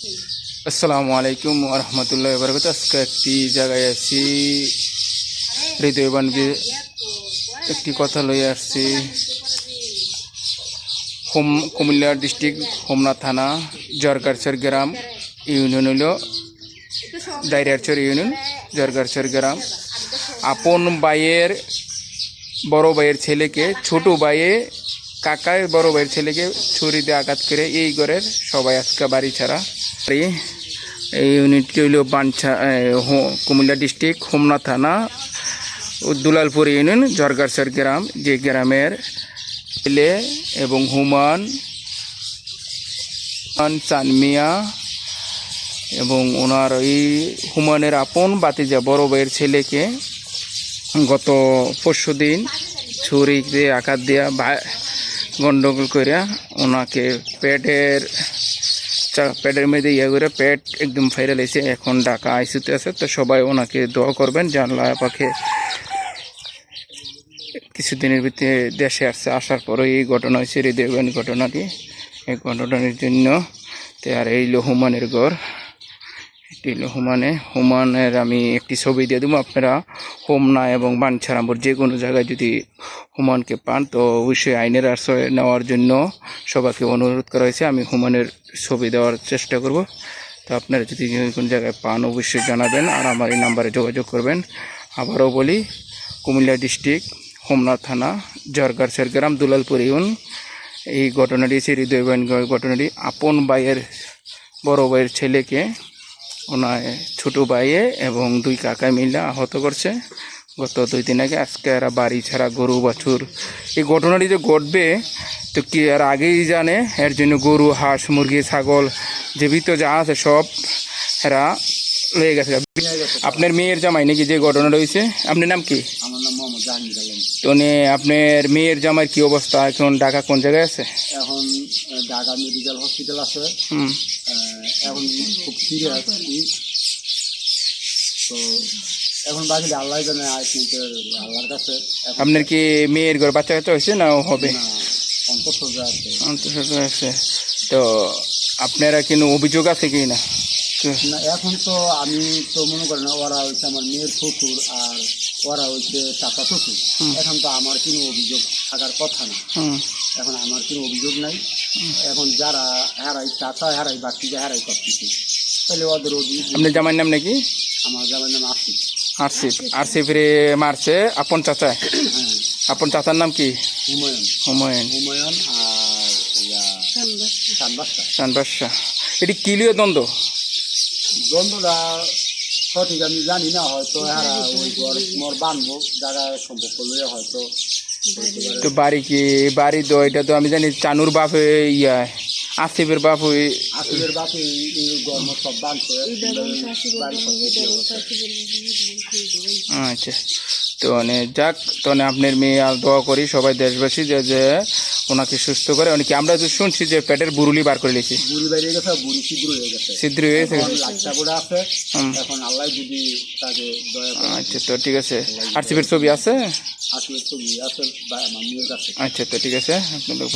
আসসালামু আলাইকুম রহমতুল্লাহ বরকত আজকে একটি জায়গায় আছি। হৃদয়বান একটি কথা লই আসছি। হোম কুমিল্লা ডিস্ট্রিক্ট হোমনা থানা জরগারচর গ্রাম ইউনিয়ন হইল দাইরারচর ইউনিয়ন জরগারচর গ্রাম। আপন ভাইয়ের বড় ভাইয়ের ছেলেকে, ছোট ভাইয়ে কাকায় বড় ভাইয়ের ছেলেকে ছুরি দিয়ে আঘাত করে এই ঘরের সবাই আজকে বাড়ি ছাড়া এই- ইউনিটটি হইল বাঞ্ছা কুমিল্লা ডিস্ট্রিক্ট হোমনা থানা দুলালপুর ইউনিয়ন জরগারসর গ্রাম, যে গ্রামের ছেলে এবং হুমান চানমিয়া এবং ওনার এই হুমানের আপন বাতি বাতিজা বড় ভাইয়ের ছেলেকে গত পরশু দিন ছুরি দিয়ে আঘাত দিয়া ভা- গন্ডগোল করে ওনাকে পেটের চা- পেটের মধ্যে ইয়ে করে পেট একদম ফাইরাল এসে এখন ডাকা আইসিতে আছে, তো সবাই ওনাকে দোয়া করবেন জানলা পাখে কিছুদিনের ভিতরে দেশে আসছে, আসার পরে এই ঘটনা হয়েছে, হৃদয়বান ঘটনাটি। এই ঘটনার জন্য আর এই হলো হুমানের হলো হুমানে হুমানের আমি একটি ছবি দিয়ে দেবো। আপনারা হোমনা এবং বানছারামপুর যে কোনো জায়গায় যদি হুমানকে পান, তো অবশ্যই আইনের আশ্রয় নেওয়ার জন্য সবাইকে অনুরোধ করা হয়েছে। আমি হুমানের ছবি দেওয়ার চেষ্টা করব। তো আপনারা যদি কোনো জায়গায় পান, অবশ্যই জানাবেন আর আমার এই নাম্বারে যোগাযোগ করবেন। আবারও বলি, কুমিল্লা ডিস্ট্রিক্ট, হোমনা থানা জরগারসের গ্রাম দুলালপুর ইউন। এই ঘটনাটি হৃদয়বান ঘটনাটি আপন বাইয়ের বড় ভাইয়ের ছেলেকে ওনার ছোটো ভাইয়ে এবং দুই কাকায় মিলা আহত করছে। গত দুই দিন আগে আজকে এরা বাড়ি ছাড়া গরু বাছুর। এই ঘটনাটি যে ঘটবে, তো কি আর আগেই জানে? এর জন্য গরু, হাঁস, মুরগি, ছাগল, জীবিত যা আছে সব এরা লেগে গেছে। আপনার মেয়ের জামাই নাকি যে ঘটনা রয়েছে আপনার নাম কি? আমার নাম মোহাম্মদ তো নে আপনার মেয়ের জামাইয়ের কি অবস্থা? এখন ঢাকা কোন জায়গায় আছে? এখন ঢাকা মেডিকেল হসপিটাল আছে। এখন খুব সিরিয়াস তো এখন বাকি আল্লাহ জানে আল্লাহর কাছে। আপনার কি মেয়ের ঘর বাচ্চা কাচ্চা হয়েছে না হবে? অন্তঃসজ্জা আছে। অন্তঃসত্ত্বা আছে। তো আপনারা কিন্তু অভিযোগ আছে কি না? না এখন তো আমি তো মনে করি না ওরা হচ্ছে আমার মেয়ের শ্বশুর আর ওরা হচ্ছে টাকা শ্বশুর। এখন তো আমার কোনো অভিযোগ থাকার কথা না। এখন আমার কোনো অভিযোগ নাই। এখন যারা হারাই চাচা হারাই বাড়তি হারাই করতেছে তাহলে ওদের অভিযোগ আপনার জামাইয়ের নাম নাকি? আমার জামার নাম আসিফ আরসিফ রে মারছে। আপন চাচা? হ্যাঁ। আপন চাচার নাম কি? হুমায়ুন। হুমায়ুন। হুমায়ুন আর ইয়া সানবাসটা চানবাসা এটি কিলিও দ্বন্দ্ব? দ্বন্দ্বটা সঠিক আমি জানি না হয়তো হ্যাঁ ওই ঘর মোর বানবো জায়গা সম্পর্ক লইয়া হয়তো তো বাড়ি কি বাড়ি তো এটা তো আমি জানি চানুর বাপ ইয়া আসিফের বাপ ওই আসিফের বাপ মোর সব বানছে। আচ্ছা। তো মানে যাক তো মানে আপনার মেয়ে আর দোয়া করি সবাই দেশবাসী যে যে ওনাকে সুস্থ করে অনেকে আমরা তো শুনছি যে পেটের বুরুলি বার করে লিখি ছিদ্র হয়ে গেছে আচ্ছা তো ঠিক আছে। ছবি আছে? ছবি আছে আচ্ছা তো ঠিক আছে আপনাদের